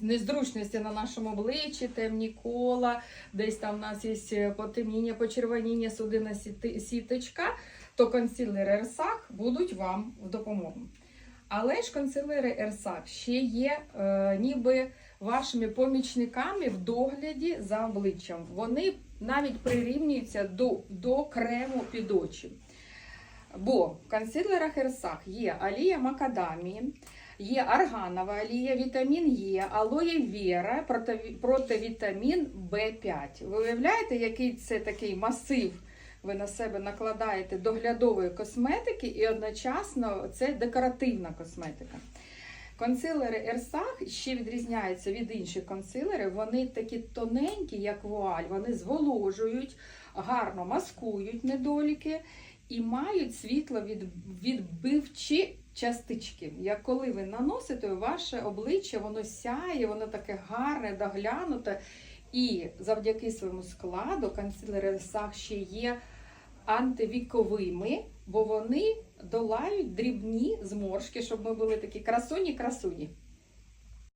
незручності на нашому обличчі, темні кола, десь там у нас є потемніння, почервоніння, судинна сіти- сіточка, то консилери Ерсах будуть вам в допомогу. Але ж консилери Ерсах ще є е, ніби вашими помічниками в догляді за обличчям. Вони навіть прирівнюються до, до крему під очі. Бо в консилерах Ерсах є алія макадамії, є арганова олія, вітамін Е, алоє вера, противітамін В5. Ви уявляєте, який це такий масив ви на себе накладаєте доглядової косметики і одночасно це декоративна косметика. Консилери Ерсах ще відрізняються від інших консилерів. Вони такі тоненькі, як вуаль, вони зволожують, гарно маскують недоліки і мають світло від, відбивчі частички. Як коли ви наносите, ваше обличчя воно сяє, воно таке гарне, доглянуте. І завдяки своєму складу консилери Ерсах ще є антивіковими, бо вони долають дрібні зморшки, щоб ми були такі красуні-красуні.